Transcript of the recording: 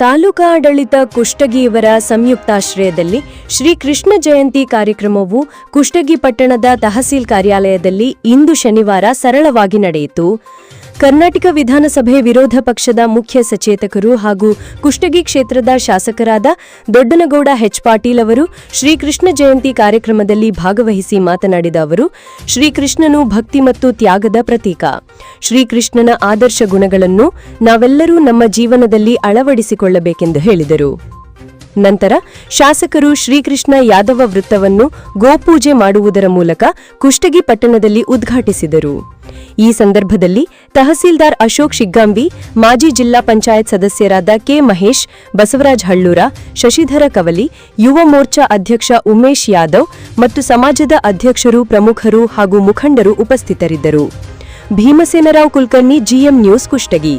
ತಾಲೂಕಾಡಳಿತ ಕುಷ್ಟಗಿಯವರ ಸಂಯುಕ್ತಾಶ್ರಯದಲ್ಲಿ ಶ್ರೀ ಕೃಷ್ಣ ಜಯಂತಿ ಕಾರ್ಯಕ್ರಮವು ಕುಷ್ಟಗಿ ಪಟ್ಟಣದ ತಹಸೀಲ್ ಕಾರ್ಯಾಲಯದಲ್ಲಿ ಇಂದು ಶನಿವಾರ ಸರಳವಾಗಿ ನಡೆಯಿತು. ಕರ್ನಾಟಕ ವಿಧಾನಸಭೆ ವಿರೋಧ ಪಕ್ಷದ ಮುಖ್ಯ ಸಚೇತಕರು ಹಾಗೂ ಕುಷ್ಟಗಿ ಕ್ಷೇತ್ರದ ಶಾಸಕರಾದ ದೊಡ್ಡನಗೌಡ ಹೆಚ್ ಪಾಟೀಲ್ ಅವರು ಶ್ರೀಕೃಷ್ಣ ಜಯಂತಿ ಕಾರ್ಯಕ್ರಮದಲ್ಲಿ ಭಾಗವಹಿಸಿ ಮಾತನಾಡಿದ ಅವರು, ಶ್ರೀಕೃಷ್ಣನು ಭಕ್ತಿ ಮತ್ತು ತ್ಯಾಗದ ಪ್ರತೀಕ. ಶ್ರೀಕೃಷ್ಣನ ಆದರ್ಶ ಗುಣಗಳನ್ನು ನಾವೆಲ್ಲರೂ ನಮ್ಮ ಜೀವನದಲ್ಲಿ ಅಳವಡಿಸಿಕೊಳ್ಳಬೇಕೆಂದು ಹೇಳಿದರು. ನಂತರ ಶಾಸಕರು ಶ್ರೀಕೃಷ್ಣ ಯಾದವ ವೃತ್ತವನ್ನು ಗೋಪೂಜೆ ಮಾಡುವುದರ ಮೂಲಕ ಕುಷ್ಟಗಿ ಪಟ್ಟಣದಲ್ಲಿ ಉದ್ಘಾಟಿಸಿದರು. ಈ ಸಂದರ್ಭದಲ್ಲಿ ತಹಸೀಲ್ದಾರ್ ಅಶೋಕ್ ಶಿಗ್ಗಾಂಬಿ, ಮಾಜಿ ಜಿಲ್ಲಾ ಪಂಚಾಯತ್ ಸದಸ್ಯರಾದ ಕೆ ಮಹೇಶ್, ಬಸವರಾಜ್ ಹಳ್ಳೂರ, ಶಶಿಧರ ಕವಲಿ, ಯುವ ಮೋರ್ಚಾ ಅಧ್ಯಕ್ಷ ಉಮೇಶ್ ಯಾದವ್ ಮತ್ತು ಸಮಾಜದ ಅಧ್ಯಕ್ಷರು, ಪ್ರಮುಖರು ಹಾಗೂ ಮುಖಂಡರು ಉಪಸ್ಥಿತರಿದ್ದರು. Bhimasenarao Kulkarni, GM news Kushtagi.